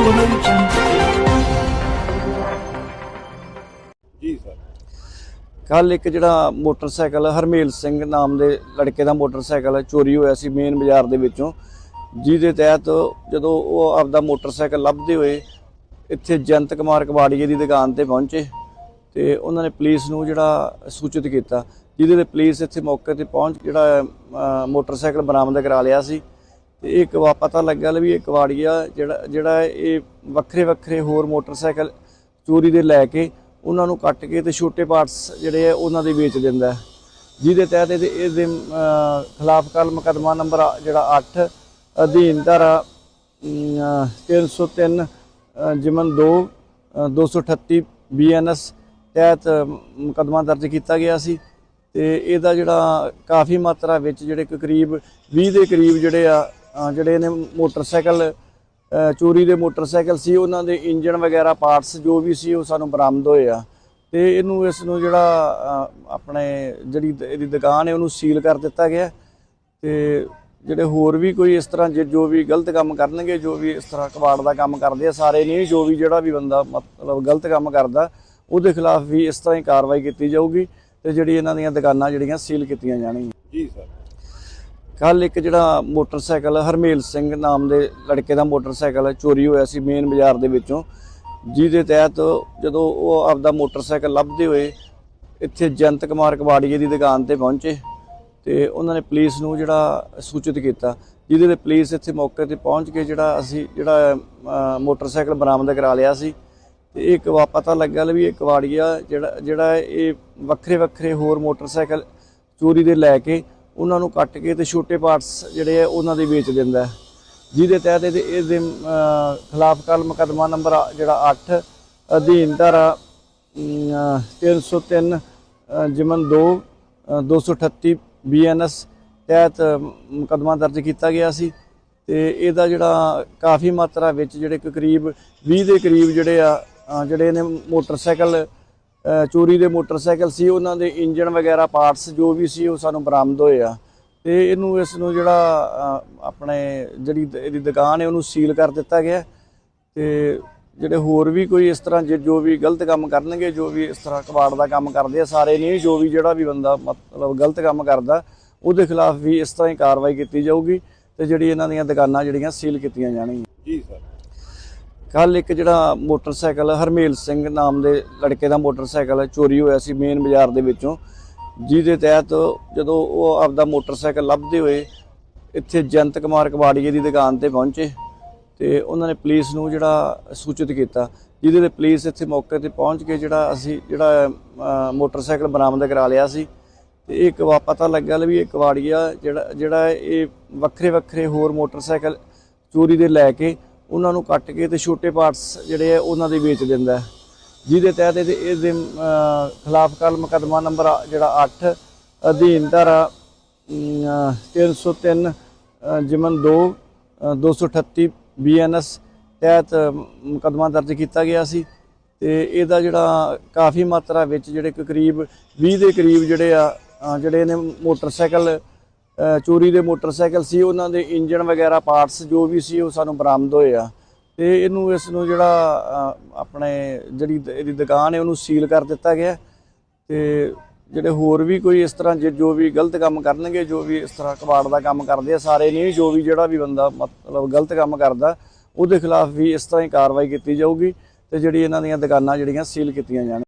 Audio ਜੀ sir. ਕੱਲ ਇੱਕ ਜਿਹੜਾ ਮੋਟਰਸਾਈਕਲ ਹਰਮੇਲ ਸਿੰਘ ਨਾਮ ਦੇ ਲੜਕੇ ਦਾ ਮੋਟਰਸਾਈਕਲ ਚੋਰੀ ਹੋਇਆ ਸੀ ਮੇਨ ਬਾਜ਼ਾਰ ਦੇ ਵਿੱਚੋਂ। ਜਿਹਦੇ ਤਹਿਤ ਜਦੋਂ ਉਹ ਆਪਦਾ ਮੋਟਰਸਾਈਕਲ ਲੱਭਦੇ ਹੋਏ ਇੱਥੇ ਜੰਤ ਕੁਮਾਰ ਕਬਾੜੀਏ ਦੀ ਦੁਕਾਨ ਤੇ ਪਹੁੰਚੇ ਤੇ ਉਹਨਾਂ ਨੇ ਪੁਲਿਸ ਨੂੰ ਜਿਹੜਾ ਸੂਚਿਤ ਕੀਤਾ। ਜਿਹਦੇ ਤੇ ਪੁਲਿਸ ਇੱਥੇ ਮੌਕੇ ਤੇ ਪਹੁੰਚ ਜਿਹੜਾ ਮੋਟਰਸਾਈਕਲ ਬਰਾਮਦ ਕਰਾ ਲਿਆ ਸੀ। ਤੇ ਇਹ ਕਵਾ ਪਤਾ ਲੱਗਾ ਵੀ ਇਹ ਕਬਾੜੀਆ ਜਿਹੜਾ ਜਿਹੜਾ ਇਹ ਵੱਖਰੇ ਵੱਖਰੇ ਹੋਰ ਮੋਟਰਸਾਈਕਲ ਚੋਰੀ ਦੇ ਲੈ ਕੇ ਉਹਨਾਂ ਨੂੰ ਕੱਟ ਕੇ ਤੇ ਛੋਟੇ ਪਾਰਟਸ ਜਿਹੜੇ ਆ ਉਹਨਾਂ ਦੇ ਵੇਚ ਦਿੰਦਾ ਜਿਹਦੇ ਤਹਿਤ ਇਹਦੇ ਇਹਦੇ ਖਿਲਾਫ ਕੱਲ ਮੁਕੱਦਮਾ ਨੰਬਰ ਜਿਹੜਾ 8 ਅਧੀਨ ਧਾਰਾ ਅਮ, ਅਹ, 303 ਅਹ, ਜਿਮਨ 2 ਅਹ, 238 ਬੀਐਨਐਸ ਤਹਿਤ ਮੁਕੱਦਮਾ ਦਰਜ ਕੀਤਾ ਗਿਆ ਸੀ ਤੇ ਇਹਦਾ ਜਿਹੜਾ ਕਾਫੀ ਮਾਤਰਾ ਵਿੱਚ ਜਿਹੜੇ ਕਰੀਬ 20 ਦੇ ਕਰੀਬ ਜਿਹੜੇ ਆ ਜਿਹੜੇ ਨੇ ਮੋਟਰਸਾਈਕਲ ਚੋਰੀ ਦੇ ਮੋਟਰਸਾਈਕਲ ਸੀ, ਉਹਨਾਂ ਦੇ ਇੰਜਨ ਵਗੈਰਾ, ਪਾਰਟਸ ਜੋ ਵੀ ਸੀ, ਉਹ ਸਾਨੂੰ ਬਰਾਮਦ ਹੋਏ ਆ। ਤੇ ਇਹਨੂੰ ਇਸ ਨੂੰ ਜਿਹੜਾ ਆਪਣੇ ਜਿਹੜੀ ਇਹਦੀ ਦੁਕਾਨ ਹੈ, ਉਹਨੂੰ ਸੀਲ ਕਰ ਦਿੱਤਾ ਗਿਆ। ਤੇ ਜਿਹੜੇ ਹੋਰ ਵੀ ਕੋਈ ਇਸ ਤਰ੍ਹਾਂ ਜੇ ਜੋ ਵੀ ਗਲਤ ਕੰਮ ਕਰਨਗੇ, ਜੋ ਵੀ ਇਸ ਤਰ੍ਹਾਂ ਕਬਾੜ ਦਾ ਕੰਮ ਕਰਦੇ ਆ, ਸਾਰੇ ਨਹੀਂ ਜੋ ਵੀ ਜਿਹੜਾ ਵੀ ਬੰਦਾ ਮਤਲਬ ਗਲਤ ਕੰਮ ਕਰਦਾ, ਉਹਦੇ ਖਿਲਾਫ ਵੀ ਇਸ ਤਰ੍ਹਾਂ ਹੀ ਕਾਰਵਾਈ ਕੀਤੀ ਜਾਊਗੀ ਤੇ ਜਿਹੜੀ ਇਹਨਾਂ ਦੀਆਂ ਦੁਕਾਨਾਂ ਜਿਹੜੀਆਂ, ਸੀਲ ਕੀਤੀਆਂ ਜਾਣਗੀਆਂ। ਜੀ, ਸਰ। ਕੱਲ ਇੱਕ ਜਿਹੜਾ ਮੋਟਰਸਾਈਕਲ ਹਰਮੇਲ ਸਿੰਘ ਨਾਮ ਦੇ ਲੜਕੇ ਦਾ ਮੋਟਰਸਾਈਕਲ ਚੋਰੀ ਹੋਇਆ ਸੀ ਮੇਨ ਬਾਜ਼ਾਰ ਦੇ ਵਿੱਚੋਂ। ਜਿਹਦੇ ਤਹਿਤ ਜਦੋਂ ਉਹ ਆਪਦਾ ਮੋਟਰਸਾਈਕਲ ਲੱਭਦੇ ਹੋਏ ਇੱਥੇ ਜੰਤ ਕੁਮਾਰ ਕਬਾੜੀਏ ਦੀ ਦੁਕਾਨ ਤੇ ਪਹੁੰਚੇ ਤੇ ਉਹਨਾਂ ਨੇ ਪੁਲਿਸ ਨੂੰ ਜਿਹੜਾ ਸੂਚਿਤ ਕੀਤਾ। ਜਿਹਦੇ ਤੇ ਪੁਲਿਸ ਇੱਥੇ ਮੌਕੇ ਤੇ ਪਹੁੰਚ ਕੇ ਜਿਹੜਾ ਅਸੀਂ ਜਿਹੜਾ ਮੋਟਰਸਾਈਕਲ ਬਰਾਮਦ ਕਰਾ ਲਿਆ ਸੀ। ਤੇ ਇਹ ਕਵਾ ਪਤਾ ਲੱਗਾ ਵੀ ਇਹ ਕਬਾੜੀਆ ਜਿਹੜਾ ਜਿਹੜਾ ਇਹ ਵੱਖਰੇ ਵੱਖਰੇ ਹੋਰ ਮੋਟਰਸਾਈਕਲ ਚੋਰੀ ਦੇ ਲੈ ਕੇ ਉਹਨਾਂ ਨੂੰ ਕੱਟ ਕੇ ਤੇ ਛੋਟੇ ਪਾਰਟਸ ਜਿਹੜੇ ਆ ਉਹਨਾਂ ਦੇ ਵੇਚ ਦਿੰਦਾ ਹੈ। ਜਿਹਦੇ ਤਹਿਤ ਇਹਦੇ ਇਹਦੇ ਅਹ, ਖਿਲਾਫ ਕੱਲ ਮੁਕੱਦਮਾ ਨੰਬਰ ਜਿਹੜਾ 8 ਅਧੀਨ ਧਾਰਾ ਅਮ, ਅਹ, 303 ਅਹ, ਜਿਮਨ 2 ਅਹ, 238 ਬੀਐਨਐਸ ਤਹਿਤ ਮੁਕੱਦਮਾ ਦਰਜ ਕੀਤਾ ਗਿਆ ਸੀ ਤੇ ਇਹਦਾ ਜਿਹੜਾ ਕਾਫੀ ਮਾਤਰਾ ਵਿੱਚ ਜਿਹੜੇ ਕਰੀਬ 20 ਦੇ ਕਰੀਬ ਜਿਹੜੇ ਆ ਜਿਹੜੇ ਨੇ ਮੋਟਰਸਾਈਕਲ ਚੋਰੀ ਦੇ ਮੋਟਰਸਾਈਕਲ ਸੀ, ਉਹਨਾਂ ਦੇ ਇੰਜਨ ਵਗੈਰਾ, ਪਾਰਟਸ ਜੋ ਵੀ ਸੀ, ਉਹ ਸਾਨੂੰ ਬਰਾਮਦ ਹੋਏ ਆ। ਤੇ ਇਹਨੂੰ ਇਸ ਨੂੰ ਜਿਹੜਾ ਆਪਣੇ ਜਿਹੜੀ ਇਹਦੀ ਦੁਕਾਨ ਹੈ, ਉਹਨੂੰ ਸੀਲ ਕਰ ਦਿੱਤਾ ਗਿਆ। ਤੇ ਜਿਹੜੇ ਹੋਰ ਵੀ ਕੋਈ ਇਸ ਤਰ੍ਹਾਂ ਜੇ ਜੋ ਵੀ ਗਲਤ ਕੰਮ ਕਰਨਗੇ, ਜੋ ਵੀ ਇਸ ਤਰ੍ਹਾਂ ਕਬਾੜ ਦਾ ਕੰਮ ਕਰਦੇ ਆ, ਸਾਰੇ ਨਹੀਂ ਜੋ ਵੀ ਜਿਹੜਾ ਵੀ ਬੰਦਾ ਮਤਲਬ ਗਲਤ ਕੰਮ ਕਰਦਾ, ਉਹਦੇ ਖਿਲਾਫ ਵੀ ਇਸ ਤਰ੍ਹਾਂ ਹੀ ਕਾਰਵਾਈ ਕੀਤੀ ਜਾਊਗੀ ਤੇ ਜਿਹੜੀ ਇਹਨਾਂ ਦੀਆਂ ਦੁਕਾਨਾਂ ਜਿਹੜੀਆਂ, ਸੀਲ ਕੀਤੀਆਂ ਜਾਣਗੀਆਂ। ਜੀ, ਸਰ। ਕੱਲ ਇੱਕ ਜਿਹੜਾ ਮੋਟਰਸਾਈਕਲ ਹਰਮੇਲ ਸਿੰਘ ਨਾਮ ਦੇ ਲੜਕੇ ਦਾ ਮੋਟਰਸਾਈਕਲ ਚੋਰੀ ਹੋਇਆ ਸੀ ਮੇਨ ਬਾਜ਼ਾਰ ਦੇ ਵਿੱਚੋਂ। ਜਿਹਦੇ ਤਹਿਤ ਜਦੋਂ ਉਹ ਆਪਦਾ ਮੋਟਰਸਾਈਕਲ ਲੱਭਦੇ ਹੋਏ ਇੱਥੇ ਜੰਤ ਕੁਮਾਰ ਕਬਾੜੀਏ ਦੀ ਦੁਕਾਨ ਤੇ ਪਹੁੰਚੇ ਤੇ ਉਹਨਾਂ ਨੇ ਪੁਲਿਸ ਨੂੰ ਜਿਹੜਾ ਸੂਚਿਤ ਕੀਤਾ, ਜਿਹਦੇ ਤੇ ਪੁਲਿਸ ਇੱਥੇ ਮੌਕੇ ਤੇ ਪਹੁੰਚ ਕੇ ਜਿਹੜਾ ਅਸੀਂ ਜਿਹੜਾ ਮੋਟਰਸਾਈਕਲ ਬਰਾਮਦ ਕਰਾ ਲਿਆ ਸੀ। ਤੇ ਇਹ ਕਵਾ ਪਤਾ ਲੱਗਾ ਵੀ ਇਹ ਕਬਾੜੀਆ ਜਿਹੜਾ ਜਿਹੜਾ ਇਹ ਵੱਖਰੇ ਵੱਖਰੇ ਹੋਰ ਮੋਟਰਸਾਈਕਲ ਚੋਰੀ ਦੇ ਲੈ ਕੇ ਉਹਨਾਂ ਨੂੰ ਕੱਟ ਕੇ ਤੇ ਛੋਟੇ ਪਾਰਟਸ ਜਿਹੜੇ ਆ ਉਹਨਾਂ ਦੇ ਵੇਚ ਦਿੰਦਾ ਹੈ। ਜਿਹਦੇ ਤਹਿਤ ਇਹਦੇ ਇਹਦੇ ਖਿਲਾਫ ਕੱਲ ਮੁਕੱਦਮਾ ਨੰਬਰ ਜਿਹੜਾ 8 ਅਧੀਨ ਧਾਰਾ ਅਮ, ਅਹ, 303 ਅਹ, ਜਿਮਨ 2 ਅਹ, 238 ਬੀਐਨਐਸ ਤਹਿਤ ਮੁਕੱਦਮਾ ਦਰਜ ਕੀਤਾ ਗਿਆ ਸੀ ਤੇ ਇਹਦਾ ਜਿਹੜਾ ਕਾਫੀ ਮਾਤਰਾ ਵਿੱਚ ਜਿਹੜੇ ਕਰੀਬ 20 ਦੇ ਕਰੀਬ ਜਿਹੜੇ ਆ ਜਿਹੜੇ ਨੇ ਮੋਟਰਸਾਈਕਲ ਚੋਰੀ ਦੇ ਮੋਟਰਸਾਈਕਲ ਸੀ, ਉਹਨਾਂ ਦੇ ਇੰਜਨ ਵਗੈਰਾ, ਪਾਰਟਸ ਜੋ ਵੀ ਸੀ, ਉਹ ਸਾਨੂੰ ਬਰਾਮਦ ਹੋਏ ਆ। ਤੇ ਇਹਨੂੰ ਇਸ ਨੂੰ ਜਿਹੜਾ ਆਪਣੇ ਜਿਹੜੀ ਇਹਦੀ ਦੁਕਾਨ ਹੈ, ਉਹਨੂੰ ਸੀਲ ਕਰ ਦਿੱਤਾ ਗਿਆ। ਤੇ ਜਿਹੜੇ ਹੋਰ ਵੀ ਕੋਈ ਇਸ ਤਰ੍ਹਾਂ ਜੇ ਜੋ ਵੀ ਗਲਤ ਕੰਮ ਕਰਨਗੇ, ਜੋ ਵੀ ਇਸ ਤਰ੍ਹਾਂ ਕਬਾੜ ਦਾ ਕੰਮ ਕਰਦੇ ਆ, ਸਾਰੇ ਨਹੀਂ ਜੋ ਵੀ ਜਿਹੜਾ ਵੀ ਬੰਦਾ ਮਤਲਬ ਗਲਤ ਕੰਮ ਕਰਦਾ, ਉਹਦੇ ਖਿਲਾਫ ਵੀ ਇਸ ਤਰ੍ਹਾਂ ਹੀ ਕਾਰਵਾਈ ਕੀਤੀ ਜਾਊਗੀ ਤੇ ਜਿਹੜੀ ਇਹਨਾਂ ਦੀਆਂ ਦੁਕਾਨਾਂ ਜਿਹੜੀਆਂ, ਸੀਲ ਕੀਤੀਆਂ ਜਾਣ।